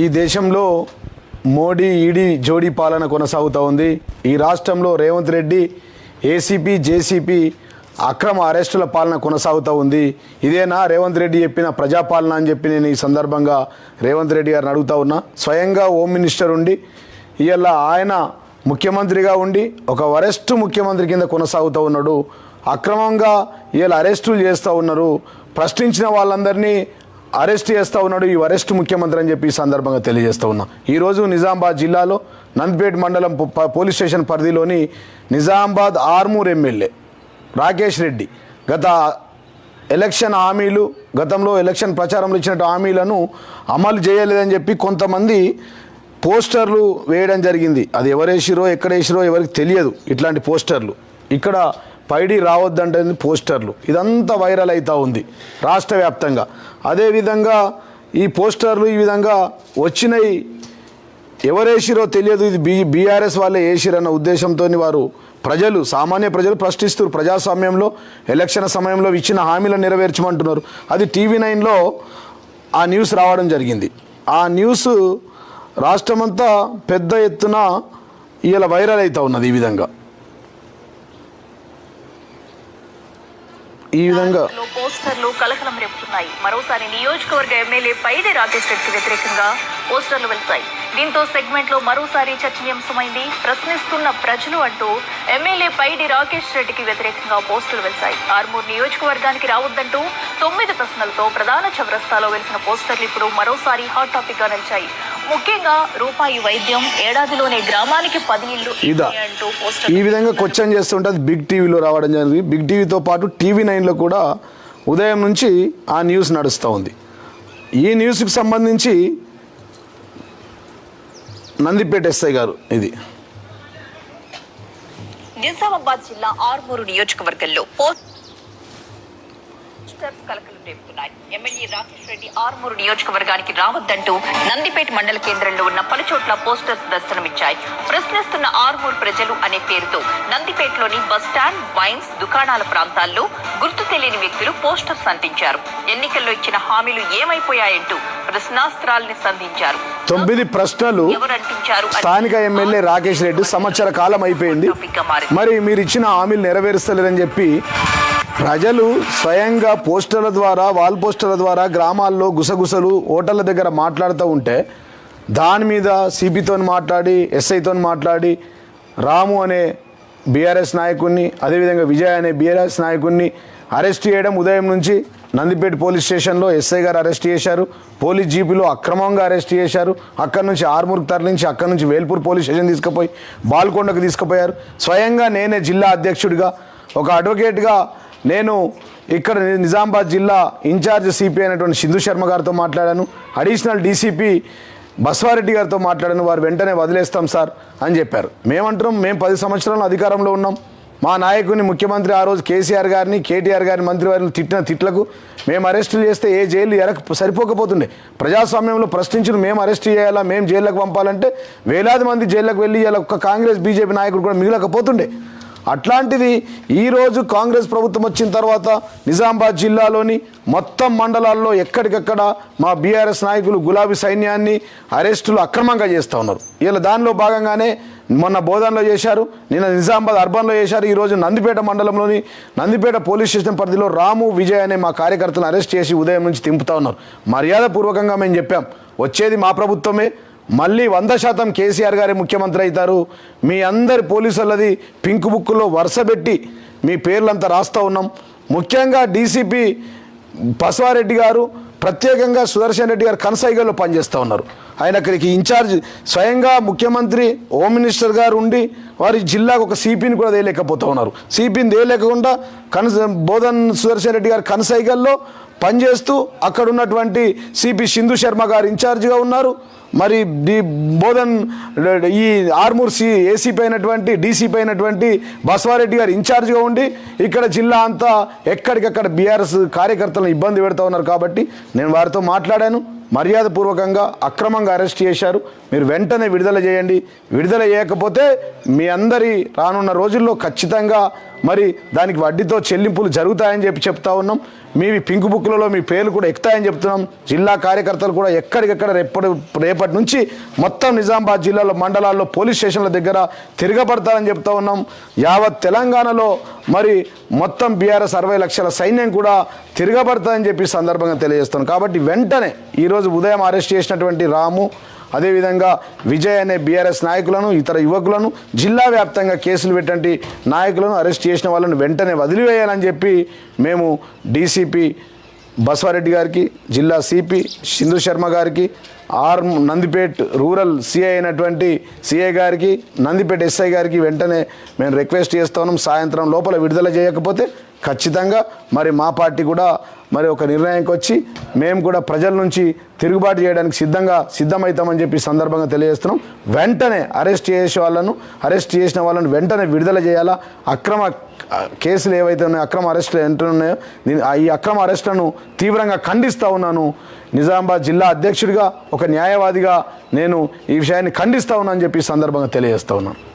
ఈ దేశంలో మోడీ ఈడీ జోడీ పాలన కొనసాగుతూ ఉంది. ఈ రాష్ట్రంలో రేవంత్ రెడ్డి ఏసీపీ జేసీపీ అక్రమ అరెస్టుల పాలన కొనసాగుతూ ఉంది. ఇదేనా రేవంత్ రెడ్డి చెప్పిన ప్రజాపాలన అని చెప్పి నేను ఈ సందర్భంగా రేవంత్ రెడ్డి గారిని అడుగుతా ఉన్నా. స్వయంగా హోమ్ మినిస్టర్ ఉండి ఇవాళ ఆయన ముఖ్యమంత్రిగా ఉండి ఒక వరెస్ట్ ముఖ్యమంత్రి కింద కొనసాగుతూ ఉన్నాడు. అక్రమంగా ఇవాళ అరెస్టులు చేస్తూ ఉన్నారు. ప్రశ్నించిన వాళ్ళందరినీ అరెస్ట్ చేస్తూ ఉన్నాడు ఈ అరెస్ట్ ముఖ్యమంత్రి అని చెప్పి ఈ సందర్భంగా తెలియజేస్తూ ఉన్నా. ఈరోజు నిజామాబాద్ జిల్లాలో నంద్పేట్ మండలం పోలీస్ స్టేషన్ పరిధిలోని నిజామాబాద్ ఆర్మూర్ ఎమ్మెల్యే రాకేష్ రెడ్డి గత ఎలక్షన్ హామీలు గతంలో ఎలక్షన్ ప్రచారంలో ఇచ్చినట్టు హామీలను అమలు చేయలేదని చెప్పి కొంతమంది పోస్టర్లు వేయడం జరిగింది. అది ఎవరేసిరో ఎక్కడ వేసిరో ఎవరికి తెలియదు ఇట్లాంటి పోస్టర్లు. ఇక్కడ పైడి రావద్దంటే పోస్టర్లు. ఇదంతా వైరల్ అవుతూ ఉంది రాష్ట్ర వ్యాప్తంగా. అదేవిధంగా ఈ పోస్టర్లు ఈ విధంగా వచ్చినాయి. ఎవరేసిరో తెలియదు ఇది బీ బీఆర్ఎస్ వాళ్ళే వేసిరన్న ఉద్దేశంతో వారు ప్రజలు సామాన్య ప్రజలు ప్రశ్నిస్తారు ప్రజాస్వామ్యంలో ఎలక్షన్ సమయంలో ఇచ్చిన హామీలను నెరవేర్చమంటున్నారు. అది టీవీ నైన్లో ఆ న్యూస్ రావడం జరిగింది. ఆ న్యూస్ రాష్ట్రమంతా పెద్ద ఎత్తున ఇలా వైరల్ అవుతూ ఉన్నది ఈ విధంగా. ఈ విధంగా పోస్టర్లు కలకలం రేపుతున్నాయి. మరోసారి నియోజకవర్గ ఎమ్మెల్యే పైడి రాకేష్ రెడ్డికి వ్యతిరేకంగా పోస్టర్లు వెళ్తాయి. దీంతో సెగ్మెంట్లో మరోసారి చర్చనీయాంశమైంది. ప్రశ్నిస్తున్న ప్రజలు అంటూ ఎమ్మెల్యే పైడి రాకేష్ రెడ్డికి వ్యతిరేకంగా పోస్టర్లు వెళ్తాయి. ఆర్మూర్ నియోజకవర్గానికి రావద్దంటూ తొమ్మిది ప్రశ్నలతో ప్రధాన చౌరస్తాలో వెలిసిన పోస్టర్లు ఇప్పుడు మరోసారి హాట్ టాపిక్గా నిలిచాయి. ముఖ్యంగా రూపాయి వైద్యం ఏడాదిలోనే గ్రామానికి పది అంటూ పోస్టర్ ఈ విధంగా క్వశ్చన్ చేస్తుంటే బిగ్ టీవీలో రావడం జరిగింది. బిగ్ టీవీతో పాటు టీవీ నైన్లో కూడా ఉదయం నుంచి ఆ న్యూస్ నడుస్తూ ఉంది. ఈ న్యూస్కి సంబంధించి నందిపేట ఎస్ఐ గారు ఇది. నిజామాబాద్ జిల్లా ఆర్మూరు నియోజకవర్గంలో పోస్టర్స్ కలకలం రేపుతున్నాయి. ఎమ్మెల్యే రాకేష్ రెడ్డి ఆర్మూరు నియోజకవర్గానికి రావద్దంటూ నందిపేట మండల కేంద్రంలో ఉన్న పలుచోట్ల పోస్టర్స్ దర్శనమిచ్చాయి. ప్రశ్నిస్తున్న ఆర్మూరు ప్రజలు అనే పేరుతో నందిపేటలోని బస్ స్టాండ్ వైన్స్ దుకాణాల ప్రాంతాల్లో గుర్తు తెలియని వ్యక్తులు పోస్టర్స్ అంటించారు. ఎన్నికల్లో ఇచ్చిన హామీలు ఏమైపోయాయంటూ ప్రశ్నాస్త్రాల్ని సంధించారు. తొమ్మిది ప్రశ్నలు స్థానిక ఎమ్మెల్యే రాకేష్ రెడ్డి సంవత్సర కాలం అయిపోయింది. మరి మీరు ఇచ్చిన హామీలు నెరవేరుస్తలేరని చెప్పి ప్రజలు స్వయంగా పోస్టర్ల ద్వారా వాల్ పోస్టర్ల ద్వారా గ్రామాల్లో గుసగుసలు హోటళ్ళ దగ్గర మాట్లాడుతూ ఉంటే దాని మీద సిపితో మాట్లాడి ఎస్ఐతో మాట్లాడి రాము అనే బీఆర్ఎస్ నాయకుడిని అదేవిధంగా విజయ్ అనే బీఆర్ఎస్ నాయకుడిని అరెస్ట్ చేయడం ఉదయం నుంచి నందిపేట పోలీస్ స్టేషన్లో ఎస్ఐ గారు అరెస్ట్ చేశారు. పోలీస్ జీపులో అక్రమంగా అరెస్ట్ చేశారు. అక్కడి నుంచి ఆర్మూర్కి తరలించి అక్కడి నుంచి వేల్పూర్ పోలీస్ స్టేషన్ తీసుకుపోయి బాల్కొండకు తీసుకుపోయారు. స్వయంగా నేనే జిల్లా అధ్యక్షుడిగా ఒక అడ్వకేట్గా నేను ఇక్కడ నిజామాబాద్ జిల్లా ఇన్ఛార్జ్ సిపి అయినటువంటి సింధు శర్మ గారితో మాట్లాడాను. అడిషనల్ డీసీపీ బస్వారెడ్డి గారితో మాట్లాడాను. వారు వెంటనే వదిలేస్తాం సార్ అని చెప్పారు. మేమంటున్నాం మేము పది సంవత్సరాలు అధికారంలో ఉన్నాం. మా నాయకుని ముఖ్యమంత్రి ఆ రోజు కేసీఆర్ గారిని కేటీఆర్ గారిని మంత్రివారిని తిట్టిన తిట్లకు మేము అరెస్టులు చేస్తే ఏ జైలు ఎరక సరిపోకపోతుండే. ప్రజాస్వామ్యంలో ప్రశ్నించిన మేము అరెస్ట్ చేయాలా మేము జైళ్ళకు పంపాలంటే వేలాది మంది జైళ్ళకు వెళ్ళి ఇలా ఒక్క కాంగ్రెస్ బీజేపీ నాయకుడు కూడా మిగిలకపోతుండే. అట్లాంటిది ఈరోజు కాంగ్రెస్ ప్రభుత్వం వచ్చిన తర్వాత నిజామాబాద్ జిల్లాలోని మొత్తం మండలాల్లో ఎక్కడికక్కడ మా బీఆర్ఎస్ నాయకులు గులాబీ సైన్యాన్ని అరెస్టులు అక్రమంగా చేస్తూ ఉన్నారు. వీళ్ళ దానిలో భాగంగానే మొన్న బోధనలో చేశారు నిన్న నిజామాబాద్ అర్బన్లో చేశారు ఈరోజు నందిపేట మండలంలోని నందిపేట పోలీస్ స్టేషన్ పరిధిలో రాము విజయ్ అనే మా కార్యకర్తలను అరెస్ట్ చేసి ఉదయం నుంచి తింపుతా ఉన్నారు. మర్యాదపూర్వకంగా మేము చెప్పాం వచ్చేది మా ప్రభుత్వమే మళ్ళీ వంద శాతం కేసీఆర్ గారే ముఖ్యమంత్రి అవుతారు. మీ అందరి పోలీసులది పింక్ బుక్లో వరుస పెట్టి మీ పేర్లంతా రాస్తూ ఉన్నాం. ముఖ్యంగా డీసీపీ బసవారెడ్డి గారు ప్రత్యేకంగా సుదర్శన్ రెడ్డి గారు కనసైగల్లో పనిచేస్తూ ఉన్నారు. ఆయన అక్కడికి ఇన్ఛార్జ్ స్వయంగా ముఖ్యమంత్రి హోమ్ మినిస్టర్ గారు ఉండి వారి జిల్లాకు ఒక సిపిని కూడా తేలేకపోతూ ఉన్నారు. సిపిని తేలేకుండా కనస బోధన్ సుదర్శన్ రెడ్డి గారు కనసైగల్లో పనిచేస్తూ అక్కడ ఉన్నటువంటి సిపి సింధు శర్మ గారు ఇన్ఛార్జిగా ఉన్నారు. మరి డి బోధన్ ఈ ఆర్మూర్ సి ఏసీపీ అయినటువంటి డీసీపీ అయినటువంటి బసవారెడ్డి గారు ఇన్ఛార్జ్గా ఉండి ఇక్కడ జిల్లా అంతా ఎక్కడికక్కడ బీఆర్ఎస్ కార్యకర్తలను ఇబ్బంది పెడతా ఉన్నారు కాబట్టి నేను వారితో మాట్లాడాను. మర్యాదపూర్వకంగా అక్రమంగా అరెస్ట్ చేశారు. మీరు వెంటనే విడుదల చేయండి. విడుదల చేయకపోతే మీ అందరి రానున్న రోజుల్లో ఖచ్చితంగా మరి దానికి వడ్డీతో చెల్లింపులు జరుగుతాయని చెప్పి చెప్తా ఉన్నాం. మీవి పింక్ బుక్లలో మీ పేర్లు కూడా ఎక్కుతాయని చెప్తున్నాం. జిల్లా కార్యకర్తలు కూడా ఎక్కడికెక్కడ రేపటి రేపటి నుంచి మొత్తం నిజామాబాద్ జిల్లాలో మండలాల్లో పోలీస్ స్టేషన్ల దగ్గర తిరగబడతారని చెప్తా ఉన్నాం. యావత్ తెలంగాణలో మరి మొత్తం బీఆర్ఎస్ అరవై లక్షల సైన్యం కూడా తిరగబడతారని చెప్పి సందర్భంగా తెలియజేస్తాను కాబట్టి వెంటనే ఈరోజు ఉదయం అరెస్ట్ చేసినటువంటి రాము అదేవిధంగా విజయ్ అనే బీఆర్ఎస్ నాయకులను ఇతర యువకులను జిల్లా వ్యాప్తంగా కేసులు పెట్టండి నాయకులను అరెస్ట్ చేసిన వాళ్ళను వెంటనే వదిలివేయాలని చెప్పి మేము డీసీపీ బసవారెడ్డి గారికి జిల్లా సిపి సింధు శర్మ గారికి ఆర్ నందిపేట్ రూరల్ సిఐ అయినటువంటి సిఐ గారికి నందిపేట్ ఎస్ఐ గారికి వెంటనే మేము రిక్వెస్ట్ చేస్తున్నాం సాయంత్రం లోపల విడుదల చేయకపోతే ఖచ్చితంగా మరి మా పార్టీ కూడా మరి ఒక నిర్ణయానికి వచ్చి మేము కూడా ప్రజల నుంచి తిరుగుబాటు చేయడానికి సిద్ధంగా సిద్ధమవుతామని చెప్పి సందర్భంగా తెలియజేస్తున్నాం. వెంటనే అరెస్ట్ చేసే వాళ్ళను అరెస్ట్ చేసిన వాళ్ళను వెంటనే విడుదల చేయాలా? అక్రమ కేసులు ఏవైతే ఉన్నాయో అక్రమ అరెస్టులు ఎంత ఉన్నాయో దీని- ఆ ఈ అక్రమ అరెస్టులను తీవ్రంగా ఖండిస్తూ ఉన్నాను. నిజామాబాద్ జిల్లా అధ్యక్షుడిగా ఒక న్యాయవాదిగా నేను ఈ విషయాన్ని ఖండిస్తా ఉన్నానని చెప్పి సందర్భంగా తెలియజేస్తూ ఉన్నాను.